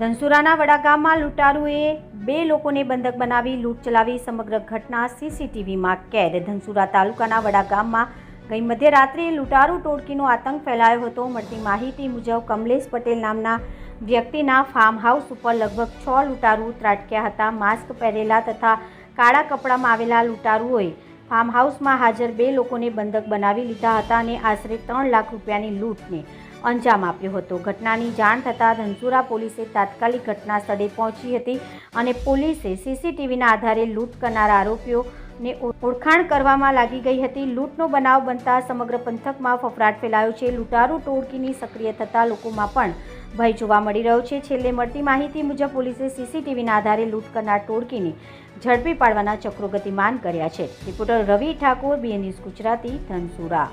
ધનસુરાના વડાગામમાં લૂંટારુએ બે લોકોને બંધક બનાવી લૂંટ ચલાવી સમગ્ર ઘટના સીસીટીવીમાં કેદ. ધનસુરા તાલુકાના વડાગામમાં ગઈ મધ્યરાત્રિએ લૂંટારુ ટોળકીનો આતંક ફેલાયો હતો. મળતી માહિતી મુજબ કમલેશ પટેલ નામના વ્યક્તિના ફાર્મ હાઉસ ઉપર લગભગ છ લૂંટારુ ત્રાટક્યા હતા. માસ્ક પહેરેલા તથા કાળા કપડામાં આવેલા લૂંટારુઓએ ફાર્મ હાઉસમાં હાજર બે લોકોને બંધક બનાવી લીધા હતા અને આશરે ત્રણ લાખ રૂપિયાની લૂંટને અંજામ આપ્યો હતો. ઘટનાની જાણ થતાં ધનસુરા પોલીસે તાત્કાલિક ઘટના સ્થળે પહોંચી હતી અને પોલીસે સીસીટીવીના આધારે લૂંટ કરનાર આરોપીઓને ઓળખાણ કરવામાં લાગી ગઈ હતી. લૂંટનો બનાવ બનતા સમગ્ર પંથકમાં ફફડાટ ફેલાયો છે. લૂંટારૂ ટોળકીની સક્રિય થતાં લોકોમાં પણ ભય જોવા મળી રહ્યો છે. છેલ્લે મળતી માહિતી મુજબ પોલીસે સીસીટીવીના આધારે લૂંટ કરનાર ટોળકીને ઝડપી પાડવાના ચક્રો ગતિમાન કર્યા છે. Reporter Ravi Thakor BN news Gujarati, Dhansura.